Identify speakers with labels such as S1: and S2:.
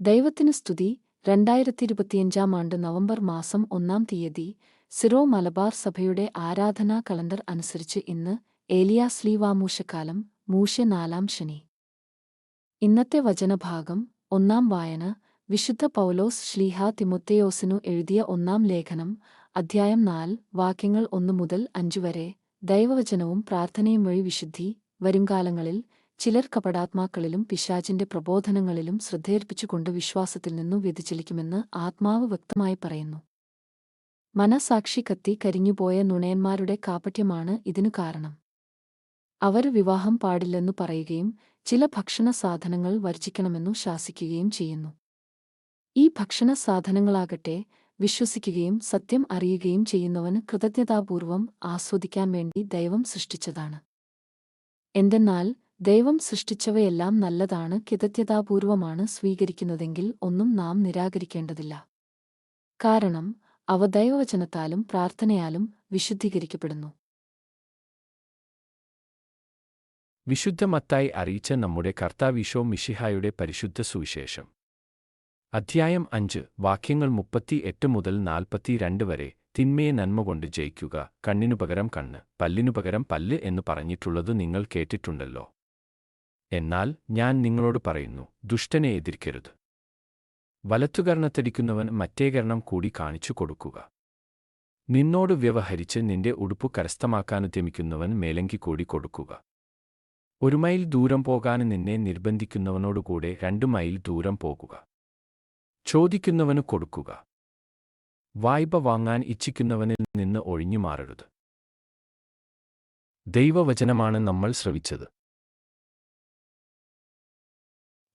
S1: ദൈവത്തിന് സ്തുതി. രണ്ടായിരത്തി ഇരുപത്തിയഞ്ചാം ആണ്ട് നവംബർ മാസം ഒന്നാം തീയതി സിറോ മലബാർ സഭയുടെ ആരാധനാ കലണ്ടർ അനുസരിച്ച് ഇന്ന് ഏലിയാ സ്ലീവാമൂശക്കാലം മൂശ നാലാം ശനി. ഇന്നത്തെ വചനഭാഗം ഒന്നാം വായന. വിശുദ്ധ പൗലോസ് ശ്ലീഹ തിമുത്തയോസിനു എഴുതിയ ഒന്നാം ലേഖനം അധ്യായം നാല് വാക്യങ്ങൾ ഒന്നു മുതൽ അഞ്ചു വരെ. ദൈവവചനവും പ്രാർത്ഥനയും വഴി വിശുദ്ധി. വരുംകാലങ്ങളിൽ ചിലർ കപടാത്മാക്കളിലും പിശാചിന്റെ പ്രബോധനങ്ങളിലും ശ്രദ്ധയേൽപ്പിച്ചുകൊണ്ട് വിശ്വാസത്തിൽ നിന്നു വ്യതിചലിക്കുമെന്ന് ആത്മാവ് വ്യക്തമായി പറയുന്നു. മനസാക്ഷി കത്തി കരിഞ്ഞുപോയ നുണയന്മാരുടെ കാപട്യമാണ് ഇതിനു കാരണം. അവർ വിവാഹം പാടില്ലെന്നു പറയുകയും ചില ഭക്ഷണ സാധനങ്ങൾ വർജിക്കണമെന്നു ശാസിക്കുകയും ചെയ്യുന്നു. ഈ ഭക്ഷണ സാധനങ്ങളാകട്ടെ വിശ്വസിക്കുകയും സത്യം അറിയുകയും ചെയ്യുന്നവന് കൃതജ്ഞതാപൂർവം ആസ്വദിക്കാൻ വേണ്ടി ദൈവം സൃഷ്ടിച്ചതാണ്. എന്തെന്നാൽ ദൈവം സൃഷ്ടിച്ചവയെല്ലാം നല്ലതാണ് കിതജ്ഞതാപൂർവമാണ് സ്വീകരിക്കുന്നതെങ്കിൽ ഒന്നും നാം നിരാകരിക്കേണ്ടതില്ല. കാരണം അവ ദൈവവചനത്താലും പ്രാർത്ഥനയാലും വിശുദ്ധീകരിക്കപ്പെടുന്നു.
S2: വിശുദ്ധമത്തായി അറിയിച്ച നമ്മുടെ കർത്താവിശോ മിഷിഹായുടെ പരിശുദ്ധ സുവിശേഷം. അധ്യായം അഞ്ച് വാക്യങ്ങൾ മുപ്പത്തി എട്ട് മുതൽ നാൽപ്പത്തിരണ്ട് വരെ തിന്മയെ നന്മ കൊണ്ട് ജയിക്കുക കണ്ണിനു പകരം കണ്ണ് പല്ലിനു പകരം പല്ല് എന്ന് പറഞ്ഞിട്ടുള്ളത് നിങ്ങൾ കേട്ടിട്ടുണ്ടല്ലോ. എന്നാൽ ഞാൻ നിങ്ങളോട് പറയുന്നു ദുഷ്ടനെ എതിർക്കരുത്. വലത്തുകർണത്തടിക്കുന്നവൻ മറ്റേ കരണം കൂടി കാണിച്ചു കൊടുക്കുക. നിന്നോട് വ്യവഹരിച്ച് നിന്റെ ഉടുപ്പ് കരസ്ഥമാക്കാനുദ്യമിക്കുന്നവൻ മേലങ്കി കൂടി കൊടുക്കുക. ഒരു മൈൽ ദൂരം പോകാൻ നിന്നെ നിർബന്ധിക്കുന്നവനോടുകൂടെ രണ്ടു മൈൽ ദൂരം പോകുക. ചോദിക്കുന്നവന് കൊടുക്കുക. വായ്പ വാങ്ങാൻ ഇച്ഛിക്കുന്നവനിൽ നിന്ന് ഒഴിഞ്ഞു മാറരുത് ദൈവവചനമാണ് നമ്മൾ ശ്രവിച്ചത്.